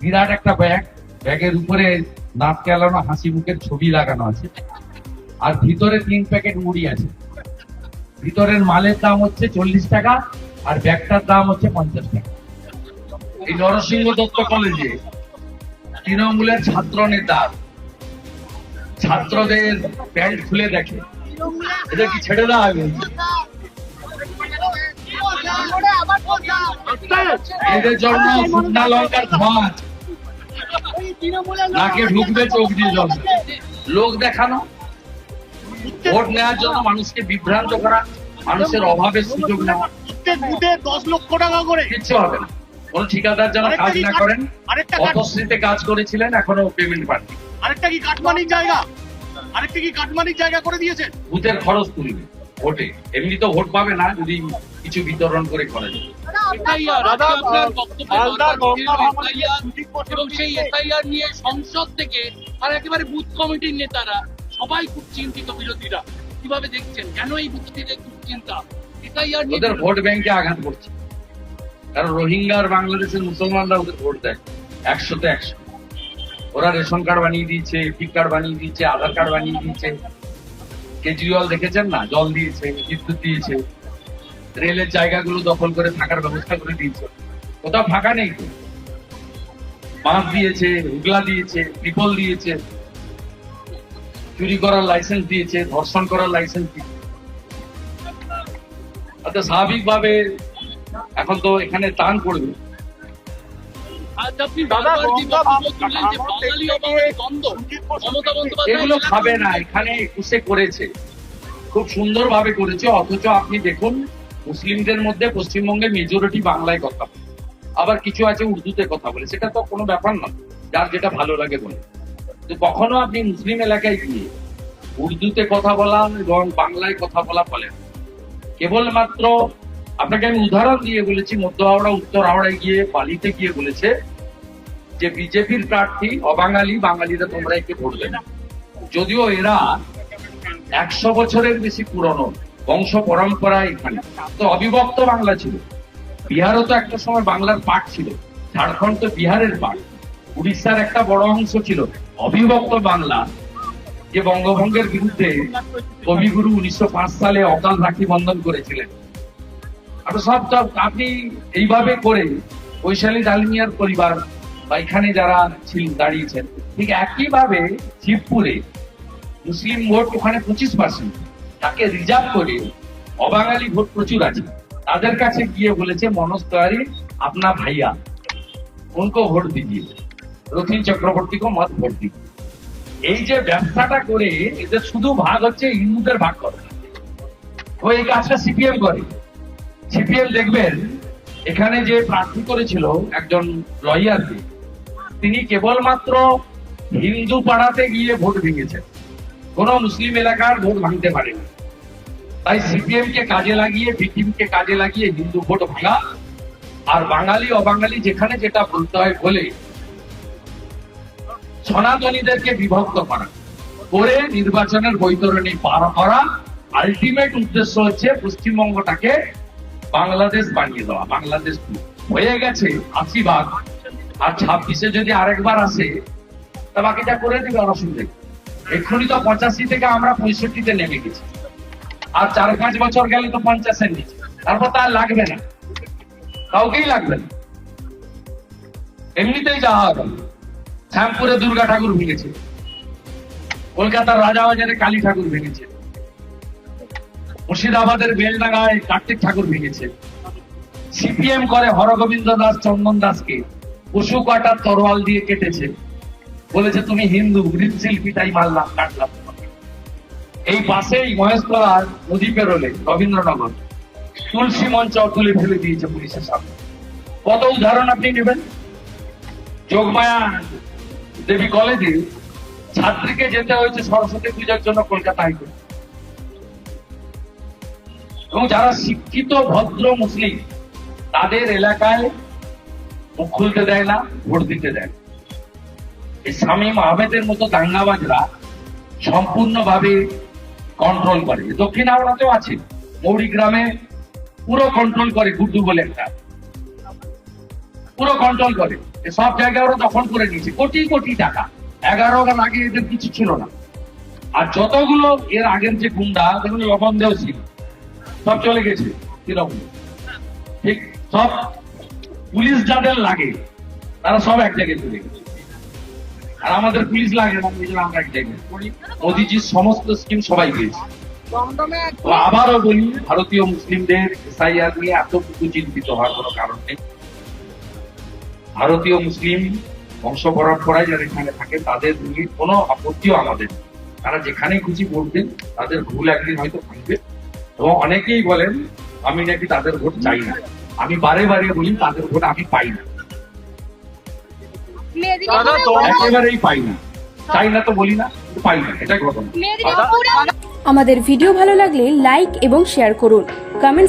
বিরাট একটা ব্যাগ ব্যাগের উপরে নাক কেলানো হাসি মুখের ছবি লাগানো আছে। আর ভিতরে তিন প্যাকেট মুড়ি আছে। ভিতরের মালের দাম হচ্ছে চল্লিশ টাকা আর ব্যাগটার দাম হচ্ছে পঞ্চাশ টাকা। এই নরসিংহ দত্ত কলেজে তৃণমূলের ছাত্র নেতা ছাত্রদের প্যান্ট খুলে দেখে। এটা কি ছেড়ে দেওয়া হবে? এদের জন্য শুকনা লঙ্কার ধোঁয়া আছে। নাকে ঢুকবে চোখ দিয়ে জল। লোক দেখানো ভোট নেওয়ার জন্য মানুষকে বিভ্রান্ত করা মানুষের অভাবের সুযোগ নেওয়া। দশ লক্ষ টাকা করে। কিচ্ছু হবে না। কোন ঠিকাদার কাজ না করেন পথশ্রীতে কাজ করেছিলেন এখনও পেমেন্ট পাননি। আরেকটা কি কাটমানির জায়গা? আরেকটা কি কাটমানির জায়গা করে দিয়েছেন? বুথের খরচ তুলবে ভোটে। এমনি তো ভোট পাবে না যদি কিছু বিতরণ করে করে দেবে এফআইআর দাদা, আজকে আপনার বক্তব্যে মালদা বারবার গঙ্গা বলছিলেন ভাঙনে FIR দুটি কোটি এবং সেই এফআইআর নিয়ে সংসদ থেকে আর একেবারে বুথ কমিটির নেতারা সবাই খুব চিন্তিত বিরোধীরা। কীভাবে দেখছেন? কেন এই বুথটিতে খুব চিন্তা? এফআইআর ওদের ভোট ব্যাংকে আঘাত করছে। কারণ রোহিঙ্গা আর বাংলাদেশের মুসলমানরা ওদের ভোট দেয় একশোতে একশো। ওরা রেশন কার্ড বানিয়ে দিয়েছে পিক কার্ড বানিয়ে দিয়েছে আধার কার্ড বানিয়ে দিয়েছে। কেজরিওয়াল দেখেছেন না? জল দিয়েছে বিদ্যুৎ দিয়েছে। রেলের জায়গাগুলো দখল করে থাকার ব্যবস্থা করে দিয়েছে। কোথাও ফাঁকা নেই তো। বাঁধ দিয়েছে হুগলা দিয়েছে ট্রিপল দিয়েছে। চুরি করার লাইসেন্স দিয়েছে ধর্ষণ করার লাইসেন্স দিয়েছে। অর্থাৎ স্বাভাবিকভাবে এখন তো এখানে টান পড়বে। এগুলো খাবে না এখানে একুশে করেছে। খুব সুন্দর ভাবে করেছে অথচ আপনি দেখুন মুসলিমদের মধ্যে পশ্চিমবঙ্গে মেজরিটি বাংলায় কথা বলে। আবার কিছু আছে উর্দুতে কথা বলে, সেটা তো কোনো ব্যাপার না যার যেটা ভালো লাগে বলে। তো কখনো আপনি মুসলিম এলাকায় গিয়ে উর্দুতে কথা বলা এবং বাংলায় কথা বলা বলেন কেবলমাত্র আপনাকে আমি উদাহরণ দিয়ে বলেছি, মধ্য হাওড়া, উত্তর হাওড়ায় গিয়ে বালিতে গিয়ে বলেছে যে বিজেপির প্রার্থী অবাঙালি বাঙালিরা তোমরা একে ভোট দেবে যদিও এরা একশো বছরের বেশি পুরনো। বংশ পরম্পরা এখানে। তো অবিভক্ত বাংলা ছিল। বিহারও তো একটা সময় বাংলার পার্ট ছিল। ঝাড়খণ্ড তো বিহারের পার্ট উড়িষ্যার একটা বড় অংশ ছিল অবিভক্ত বাংলা। যে বঙ্গভঙ্গের বিরুদ্ধে কবিগুরু উনিশশো সালে অকাল রাখি বন্ধন করেছিলেন। আপনি সব সব আপনি এইভাবে করে বৈশালী ডালমিয়ার পরিবার বা এখানে যারা ছিলেন দাঁড়িয়েছেন, ঠিক একইভাবে শিবপুরে মুসলিম ভোট ওখানে পঁচিশ পার্সেন্ট তাকে রিজার্ভ করে অবাঙালি ভোট প্রচুর আছে। তাদের কাছে গিয়ে বলেছে, মনোজ তিওয়ারি, আপনা ভাইয়া উनको ভোট দিজিয়ে। রথিন চক্রবর্তীকে মত ভোট দিজিয়ে এই যে ব্যবসাটা করে এদের শুধু ভাগ হচ্ছে হিন্দুদের ভাগ করে। ও এই কাজটা সিপিএম করে। সিপিএম দেখবেন, এখানে যে প্রার্থী করেছিল একজন লয়ারকে তিনি কেবলমাত্র হিন্দু পাড়াতে গিয়ে ভোট ভেঙেছেন। কোন মুসলিম এলাকার ভোট ভাঙতে পারেনি তাই সিপিএম কে কাজে লাগিয়ে বিটিএম কে কাজে লাগিয়ে হিন্দু ভোট ভাঙা আর বাঙালি, অবাঙালি যেখানে যেটা বলতে হয় বলে সনাতনীদেরকে বিভক্ত করা, করে নির্বাচনের বৈতরণী পার করা আলটিমেট উদ্দেশ্য হচ্ছে পশ্চিমবঙ্গটাকে বাংলাদেশ বানিয়ে দেওয়া বাংলাদেশ হয়ে গেছে আশি ভাগ, আর ছাব্বিশে যদি আরেকবার আসে, তা বাকিটা করে দিবে অসুবিধা। এক্ষুনি তো পঁচাশি থেকে আমরা পঁয়ষট্টিতে নেমে গেছি। আর চার পাঁচ বছর গেলে তো পঞ্চাশের নিচে। তারপর তার লাগবে না। কাউকেই লাগবে না। এমনিতেই যাওয়া হবে। শ্যামপুরে দুর্গা ঠাকুর ভেঙেছে। কলকাতার রাজাবাজারে কালী ঠাকুর ভেঙেছে। মুর্শিদাবাদের বেলডাঙ্গায় কার্তিক ঠাকুর ভেঙেছে। সিপিএম করে হরগোবিন্দ দাস, চন্দন দাসকে পশু কাটার তরোয়াল দিয়ে কেটেছে। বলেছে তুমি হিন্দু মৃৎশিল্পী তাই মারলাম, কাটলাম এই পাশেই মহেশতলার নদী পেরোলে রবীন্দ্রনগর। তুলসী মঞ্চ তুলে ফেলে দিয়েছে পুলিশের সামনে। কত উদাহরণ আপনি নেবেন? যোগমায়া দেবী কলেজে ছাত্রীকে যেতে হয়েছে সরস্বতী পূজার জন্য কলকাতা হাইকোর্ট এবং যারা শিক্ষিত, ভদ্র মুসলিম, তাদের এলাকায় মুখ খুলতে দেয় না, ভোট দিতে দেয় শামীম আহমেদের মতো দাঙ্গাবাজরা সম্পূর্ণভাবে কন্ট্রোল করে। দক্ষিণ হাওড়াতেও আছে। মৌরি গ্রামে পুরো কন্ট্রোল করে গুড্ডু বলে একটা। পুরো কন্ট্রোল করে। সব জায়গায় ওরা দখল করে নিয়েছে। কোটি কোটি টাকা। এগারো আগে এদের কিছু ছিল না। আর যতগুলো এর আগের যে গুন্ডা যেগুলো লবণ দেও ছিল। সব চলে গেছে তৃণমূল ঠিক, সব পুলিশ যাদের লাগে, তারা সব এক জায়গায় চলে গেছে। আর আমাদের পুলিশ লাগে না আমরা এক জায়গায় সমস্ত স্কিম সবাই পেয়েছে। আবারও বলি, ভারতীয় মুসলিমদের এসআইআর নিয়ে চিন্তিত হওয়ার কোনো কারণ নেই। ভারতীয় মুসলিম বংশ পরম্পরায় যারা এখানে থাকে, তাদের নিয়ে কোনো আপত্তিও আমাদের তারা যেখানে খুশি বলবেন তাদের ভুল একদিন হয়তো ভাঙবে। এবং অনেকেই বলেন, আমি নাকি তাদের ভোট চাই না। আমি বারে বারে বলি, তাদের ভোট আমি পাই না। একেবারেই পাই না। চাই না তো বলি না পাই না এটাই ঘটনা আমাদের ভিডিও ভালো লাগলে লাইক এবং শেয়ার করুন। কমেন্ট